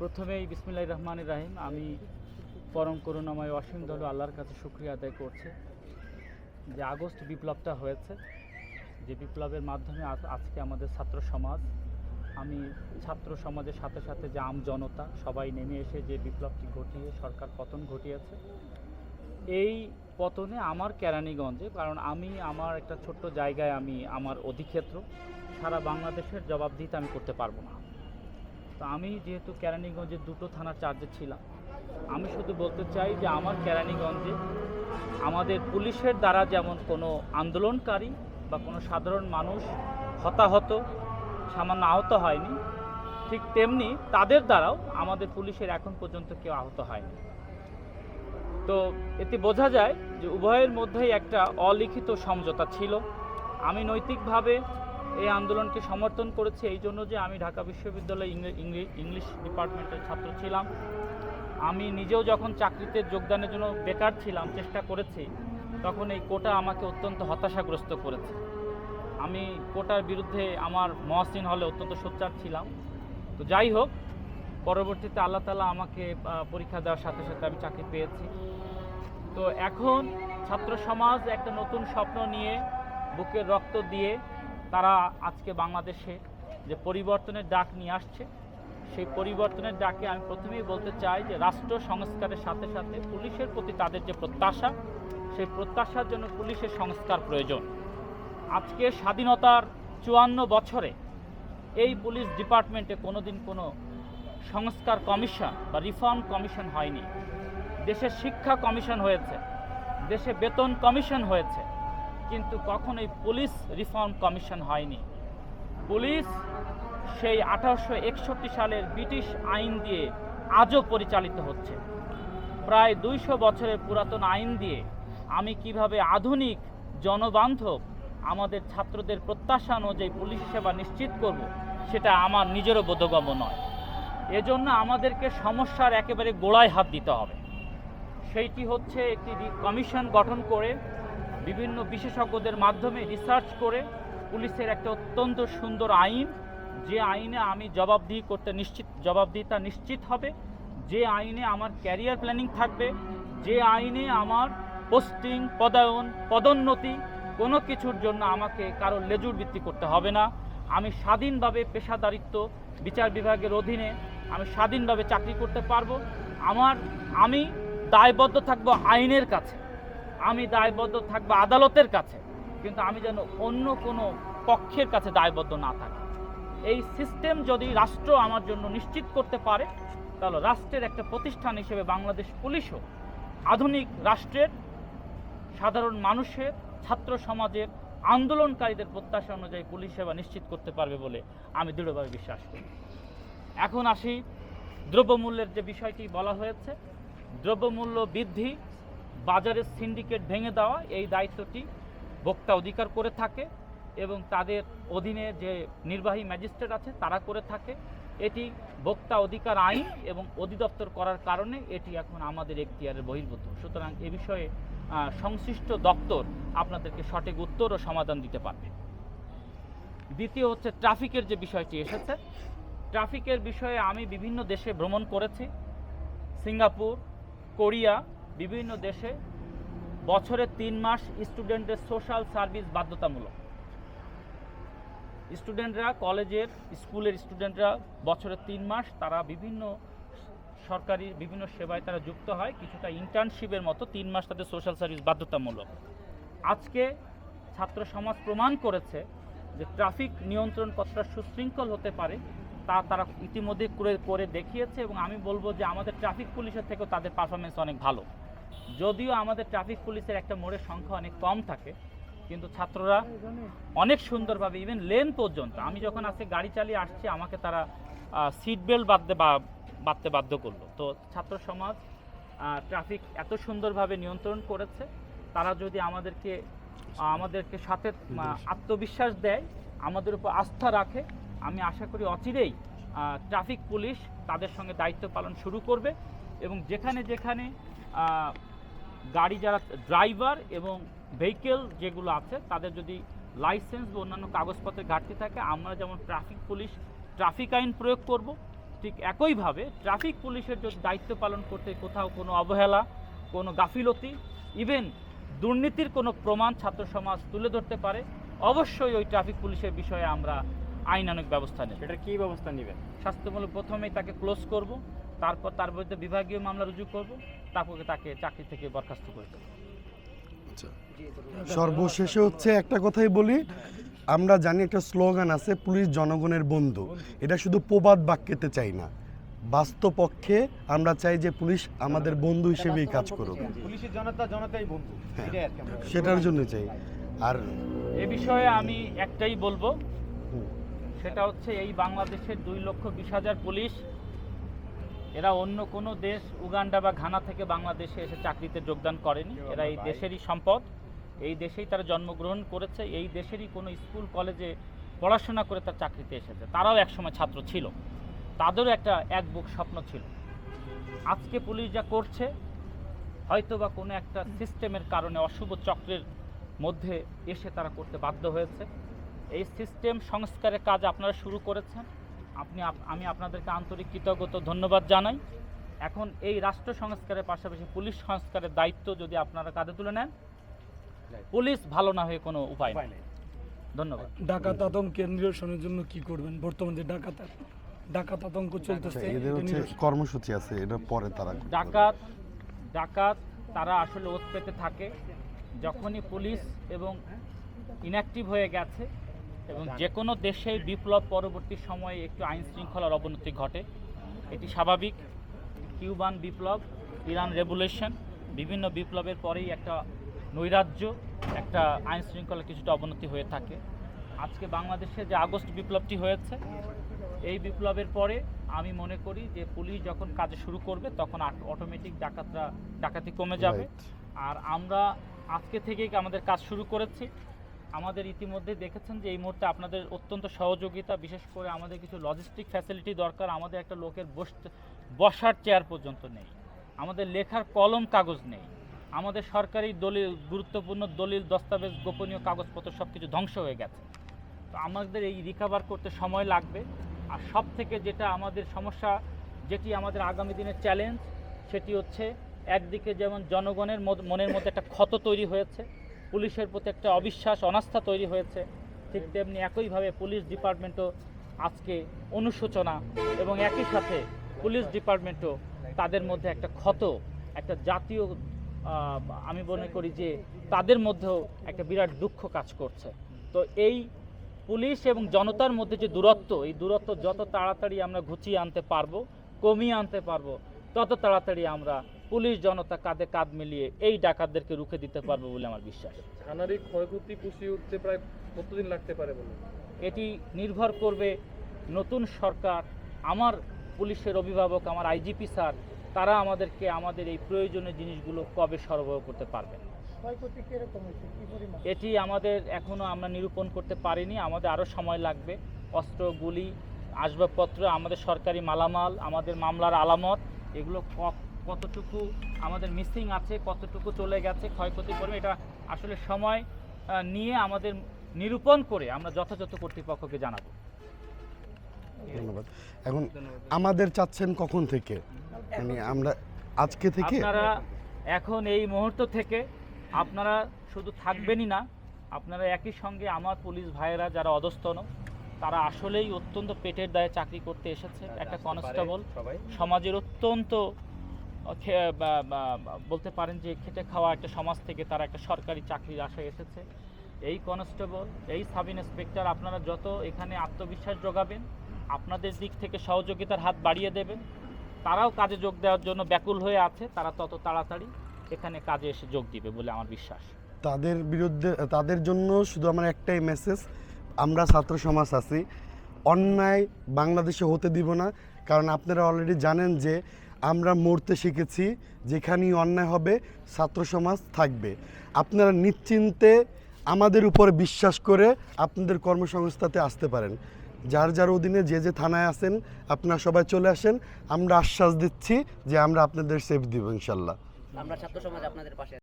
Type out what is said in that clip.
প্রথমেই বিসমিল্লাহ রহমান রাহিম। আমি পরম করুণাময় অসীম দল আল্লাহর কাছে শুক্রিয়া আদায় করছি যে আগস্ট বিপ্লবটা হয়েছে। যে বিপ্লবের মাধ্যমে আজ- আজকে আমাদের ছাত্র সমাজ, আমি ছাত্র সমাজের সাথে সাথে যে আম জনতা, সবাই নেমে এসে যে বিপ্লবটি ঘটিয়ে, সরকার পতন ঘটিয়েছে, এই পতনে আমার কেরানীগঞ্জে, কারণ আমি আমার একটা ছোট্ট জায়গায় আমি আমার অধিক্ষেত্র, সারা বাংলাদেশের জবাবদিহিতা আমি করতে পারব না। তো আমি যেহেতু কেরানীগঞ্জের দুটো থানার চার্জে ছিলাম, আমি শুধু বলতে চাই যে আমার কেরানীগঞ্জে আমাদের পুলিশের দ্বারা যেমন কোনো আন্দোলনকারী বা কোনো সাধারণ মানুষ হতাহত, সামান্য আহত হয়নি, ঠিক তেমনি তাদের দ্বারাও আমাদের পুলিশের এখন পর্যন্ত কেউ আহত হয়নি। তো এতে বোঝা যায় যে উভয়ের মধ্যেই একটা অলিখিত সমঝোতা ছিল। আমি নৈতিকভাবে এই আন্দোলনকে সমর্থন করেছি এই জন্য যে আমি ঢাকা বিশ্ববিদ্যালয়ে ইংলি- ইংলি- ইংলিশ ডিপার্টমেন্টের ছাত্র ছিলাম। আমি নিজেও যখন চাকরিতে যোগদানের জন্য বেকার ছিলাম, চেষ্টা করেছি, তখন এই কোটা আমাকে অত্যন্ত হতাশাগ্রস্ত করেছে। আমি কোটার বিরুদ্ধে আমার মহাসিন হলে অত্যন্ত সোচ্চার ছিলাম। তো যাই হোক, পরবর্তীতে আল্লাহ তালা আমাকে পরীক্ষা দেওয়ার সাথে সাথে আমি চাকরি পেয়েছি। তো এখন ছাত্র সমাজ একটা নতুন স্বপ্ন নিয়ে বুকের রক্ত দিয়ে তারা আজকে বাংলাদেশে যে পরিবর্তনের ডাক নিয়ে আসছে, সেই পরিবর্তনের ডাকে আমি প্রথমেই বলতে চাই যে রাষ্ট্র সংস্কারের সাথে সাথে পুলিশের প্রতি তাদের যে প্রত্যাশা, সেই প্রত্যাশার জন্য পুলিশের সংস্কার প্রয়োজন। আজকে স্বাধীনতার চুয়ান্ন বছরে এই পুলিশ ডিপার্টমেন্টে কোনোদিন কোনো সংস্কার কমিশন বা রিফর্ম কমিশন হয়নি। দেশে শিক্ষা কমিশন হয়েছে, দেশে বেতন কমিশন হয়েছে কিন্তু কখনোই পুলিশ রিফর্ম কমিশন হয়নি। পুলিশ সেই আঠারোশো একষট্টি সালের ব্রিটিশ আইন দিয়ে আজও পরিচালিত হচ্ছে। প্রায় দুইশো বছরের পুরাতন আইন দিয়ে আমি কীভাবে আধুনিক জনবান্ধব আমাদের ছাত্রদের প্রত্যাশা অনুযায়ী পুলিশ সেবা নিশ্চিত করব, সেটা আমার নিজেরও বোধগম্য নয়। এজন্য আমাদেরকে সমস্যার একেবারে গোড়ায় হাত দিতে হবে। সেইটি হচ্ছে একটি কমিশন গঠন করে বিভিন্ন বিশেষজ্ঞদের মাধ্যমে রিসার্চ করে পুলিশের একটা অত্যন্ত সুন্দর আইন। যে আইনে আমি জবাবদিহি করতে নিশ্চিত, জবাবদিহিতা নিশ্চিত হবে। যে আইনে আমার ক্যারিয়ার প্ল্যানিং থাকবে, যে আইনে আমার পোস্টিং পদায়ন, পদোন্নতি কোনো কিছুর জন্য আমাকে কারও লেজুর ভিত্তি করতে হবে না। আমি স্বাধীনভাবে পেশাদারিত্ব বিচার বিভাগের অধীনে আমি স্বাধীনভাবে চাকরি করতে পারব। আমার, আমি দায়বদ্ধ থাকব আইনের কাছে। আমি দায়বদ্ধ থাকব আদালতের কাছে, কিন্তু আমি যেন অন্য কোনো পক্ষের কাছে দায়বদ্ধ না থাকি। এই সিস্টেম যদি রাষ্ট্র আমার জন্য নিশ্চিত করতে পারে, তাহলে রাষ্ট্রের একটা প্রতিষ্ঠান হিসেবে বাংলাদেশ পুলিশও আধুনিক রাষ্ট্রের সাধারণ মানুষের, ছাত্র সমাজের, আন্দোলনকারীদের প্রত্যাশা অনুযায়ী পুলিশ সেবা নিশ্চিত করতে পারবে বলে আমি দৃঢ়ভাবে বিশ্বাস করি। এখন আসি দ্রব্যমূল্যের যে বিষয়টি বলা হয়েছে, দ্রব্যমূল্য বৃদ্ধি বাজারের সিন্ডিকেট ভেঙে দেওয়া এই দায়িত্বটি ভোক্তা অধিকার করে থাকে এবং তাদের অধীনে যে নির্বাহী ম্যাজিস্ট্রেট আছে তারা করে থাকে। এটি ভোক্তা অধিকার আইন এবং অধিদপ্তর করার কারণে এটি এখন আমাদের এখতিয়ারের বহির্ভূত। সুতরাং এ বিষয়ে সংশ্লিষ্ট দপ্তর আপনাদেরকে সঠিক উত্তর ও সমাধান দিতে পারবে। দ্বিতীয় হচ্ছে ট্রাফিকের যে বিষয়টি এসেছে। ট্রাফিকের বিষয়ে আমি বিভিন্ন দেশে ভ্রমণ করেছি। সিঙ্গাপুর, কোরিয়া বিভিন্ন দেশে বছরে তিন মাস স্টুডেন্টদের সোশ্যাল সার্ভিস বাধ্যতামূলক। স্টুডেন্টরা কলেজের স্কুলের স্টুডেন্টরা বছরে তিন মাস তারা বিভিন্ন সরকারি, বিভিন্ন সেবায় তারা যুক্ত হয়, কিছুটা ইন্টার্নশিপের মতো তিন মাস তাদের সোশ্যাল সার্ভিস বাধ্যতামূলক। আজকে ছাত্র সমাজ প্রমাণ করেছে যে ট্রাফিক নিয়ন্ত্রণ কতটা সুশৃঙ্খল হতে পারে, তা তারা ইতিমধ্যে করে করে দেখিয়েছে এবং আমি বলব যে আমাদের ট্রাফিক পুলিশের থেকেও তাদের পারফরমেন্স অনেক ভালো। যদিও আমাদের ট্রাফিক পুলিশের একটা মোড়ের সংখ্যা অনেক কম থাকে, কিন্তু ছাত্ররা অনেক সুন্দরভাবে ইভেন লেন পর্যন্ত, আমি যখন আজকে গাড়ি চালিয়ে আসছি, আমাকে তারা সিট বেল্ট বাঁধতে বা, বাঁধতে বাধ্য করল। তো ছাত্র সমাজ ট্রাফিক এত সুন্দরভাবে নিয়ন্ত্রণ করেছে, তারা যদি আমাদেরকে আমাদেরকে সাথে আত্মবিশ্বাস দেয়, আমাদের উপর আস্থা রাখে, আমি আশা করি অচিরেই ট্রাফিক পুলিশ তাদের সঙ্গে দায়িত্ব পালন শুরু করবে এবং যেখানে যেখানে গাড়ি যারা ড্রাইভার এবং ভেহিকেল যেগুলো আছে তাদের যদি লাইসেন্স বা অন্যান্য কাগজপত্রের ঘাটতি থাকে আমরা যেমন ট্রাফিক পুলিশ ট্রাফিক আইন প্রয়োগ করব। ঠিক একইভাবে ট্রাফিক পুলিশের যদি দায়িত্ব পালন করতে কোথাও কোনো অবহেলা কোনো গাফিলতি ইভেন দুর্নীতির কোনো প্রমাণ ছাত্র সমাজ তুলে ধরতে পারে অবশ্যই ওই ট্রাফিক পুলিশের বিষয়ে আমরা আইনানুক ব্যবস্থা নেব। সেটা কী ব্যবস্থা নেবেন? স্বাস্থ্যমূলক প্রথমেই তাকে ক্লোজ করব। তারপর তার বিরুদ্ধে বিভাগীয় মামলা রুজু করব তারপরে তাকে চাকরি থেকে বরখাস্ত করে দেবো। সর্বশেষে হচ্ছে একটা কথাই বলি আমরা জানি একটা স্লোগান আছে পুলিশ জনগণের বন্ধু। এটা শুধু প্রবাদ বাক্যেতে চাই না। বাস্তবপক্ষে আমরা চাই যে পুলিশ আমাদের বন্ধু হিসেবেই কাজ করুক। পুলিশের জনতা জনতাই বন্ধু আমরা- সেটার জন্য চাই। আর এ বিষয়ে আমি একটাই বলব সেটা হচ্ছে এই বাংলাদেশের দুই লক্ষ বিশ হাজার পুলিশ এরা অন্য কোনো দেশ উগান্ডা বা ঘানা থেকে বাংলাদেশে এসে চাকরিতে যোগদান করেনি। এরা এই দেশেরই সম্পদ। এই দেশেই তারা জন্মগ্রহণ করেছে। এই দেশেরই কোনো স্কুল কলেজে পড়াশোনা করে তার চাকরিতে এসেছে। তারাও একসময় ছাত্র ছিল। তাদেরও একটা এক বুক স্বপ্ন ছিল। আজকে পুলিশ যা করছে হয়তো বা কোনো একটা সিস্টেমের কারণে অশুভ চক্রের মধ্যে এসে তারা করতে বাধ্য হয়েছে। এই সিস্টেম সংস্কারের কাজ আপনারা শুরু করেছেন। আপনি আপ- আমি আপনাদেরকে আন্তরিক কৃতজ্ঞতা ধন্যবাদ জানাই। এখন এই রাষ্ট্র সংস্কারের পাশাপাশি পুলিশ সংস্কারের দায়িত্ব যদি আপনারা কাঁধে তুলে নেন পুলিশ ভালো না হয়ে কোনো উপায় নেই। ধন্যবাদ। ডাকাত আতঙ্ক নিরসনের জন্য কি করবেন? বর্তমানে যে ডাকাত ডাকাত আতঙ্ক চলতেছে আচ্ছা, এদের হচ্ছে কর্মসূচি আছে এটা পরে তারা ডাকাত ডাকাত তারা আসলে ওত পেতে থাকে। যখনই পুলিশ এবং ইনঅ্যাক্টিভ হয়ে গেছে এবং যে কোনো দেশে বিপ্লব পরবর্তী সময়ে একটু আইন শৃঙ্খলার অবনতি ঘটে। এটি স্বাভাবিক। কিউবান বিপ্লব ইরান রেভুলেশন বিভিন্ন বিপ্লবের পরেই একটা নৈরাজ্য একটা আইন শৃঙ্খলা কিছুটা অবনতি হয়ে থাকে। আজকে বাংলাদেশে যে আগস্ট বিপ্লবটি হয়েছে এই বিপ্লবের পরে আমি মনে করি যে পুলিশ যখন কাজ শুরু করবে তখন অটোমেটিক ডাকাতরা ডাকাতি কমে যাবে। আর আমরা আজকে থেকেই আমাদের কাজ শুরু করেছি। আমাদের ইতিমধ্যে দেখেছেন যে এই মুহূর্তে আপনাদের অত্যন্ত সহযোগিতা, বিশেষ করে আমাদের কিছু লজিস্টিক ফ্যাসিলিটি দরকার, আমাদের একটা লোকের বসতে, বসার চেয়ার পর্যন্ত নেই। আমাদের লেখার কলম কাগজ নেই। আমাদের সরকারি দলিল, গুরুত্বপূর্ণ দলিল, দস্তাবেজ, গোপনীয় কাগজপত্র সব কিছু ধ্বংস হয়ে গেছে। তো আমাদের এই রিকাভার করতে সময় লাগবে। আর সব থেকে যেটা আমাদের সমস্যা, যেটি আমাদের আগামী দিনের চ্যালেঞ্জ সেটি হচ্ছে একদিকে যেমন জনগণের মনের মধ্যে একটা ক্ষত তৈরি হয়েছে পুলিশের প্রতি একটা অবিশ্বাস, অনাস্থা তৈরি হয়েছে। ঠিক তেমনি একইভাবে পুলিশ ডিপার্টমেন্টও আজকে অনুশোচনা এবং একই সাথে পুলিশ ডিপার্টমেন্টও তাদের মধ্যে একটা ক্ষত, একটা জাতীয় আমি মনে করি যে তাদের মধ্যেও একটা বিরাট দুঃখ কাজ করছে। তো এই পুলিশ এবং জনতার মধ্যে যে দূরত্ব, এই দূরত্ব যত তাড়াতাড়ি আমরা ঘুচিয়ে আনতে পারব, কমিয়ে আনতে পারব, তত তাড়াতাড়ি আমরা পুলিশ জনতা কাঁধে কাঁধ মিলিয়ে এই ডাকাতদেরকে রুখে দিতে পারবে বলে আমার বিশ্বাস। থানারই ক্ষয়ক্ষতি পুষিয়ে উঠতে প্রায় কতদিন লাগতে পারে বলে এটি নির্ভর করবে নতুন সরকার আমার পুলিশের অভিভাবক আমার আইজিপি স্যার তারা আমাদেরকে আমাদের এই প্রয়োজনীয় জিনিসগুলো কবে সরবরাহ করতে পারবে? এটি আমাদের এখনও আমরা নিরূপণ করতে পারিনি আমাদের আরও সময় লাগবে। অস্ত্র গুলি আসবাবপত্র আমাদের সরকারি মালামাল আমাদের মামলার আলামত এগুলো ক- কতটুকু আমাদের মিসিং আছে কতটুকু চলে গেছে ক্ষয়ক্ষতি করবে এটা আসলে সময় নিয়ে আমাদের নিরূপণ করে আমরা যথাযথ কর্তৃপক্ষকে জানাব। ধন্যবাদ। এখন আমাদের চাচ্ছেন কখন থেকে? মানে আমরা আজকে থেকে? আপনারা এখন এই মুহূর্ত থেকে আপনারা শুধু থাকবেনই না আপনারা একই সঙ্গে আমার পুলিশ ভাইয়েরা যারা অধস্তন তারা আসলেই অত্যন্ত পেটের দায়ে চাকরি করতে এসেছে একটা কনস্টেবল সমাজের অত্যন্ত বলতে পারেন যে খেটে খাওয়া একটা সমাজ থেকে তারা একটা সরকারি চাকরির আশায় এসেছে। এই কনস্টেবল, এই সাব ইন্সপেক্টর আপনারা যত এখানে আত্মবিশ্বাস যোগাবেন, আপনাদের দিক থেকে সহযোগিতার হাত বাড়িয়ে দেবেন। তারাও কাজে যোগ দেওয়ার জন্য ব্যাকুল হয়ে আছে, তারা তত তাড়াতাড়ি এখানে কাজে এসে যোগ দিবে বলে আমার বিশ্বাস। তাদের বিরুদ্ধে, তাদের জন্য শুধু আমার একটাই মেসেজ আমরা ছাত্র সমাজ আছি। অন্যায় বাংলাদেশে হতে দিব না, কারণ আপনারা অলরেডি জানেন যে আমরা মরতে শিখেছি, যেখানেই অন্যায় হবে, ছাত্র সমাজ থাকবে। আপনারা নিশ্চিন্তে আমাদের উপরে বিশ্বাস করে আপনাদের কর্মসংস্থাতে আসতে পারেন। যার যার অধীনে যে যে থানায় আছেন, আপনারা সবাই চলে আসেন। আমরা আশ্বাস দিচ্ছি যে আমরা আপনাদের সেফ দিব ইনশাল্লাহ। আমরা ছাত্র সমাজ আপনাদের পাশে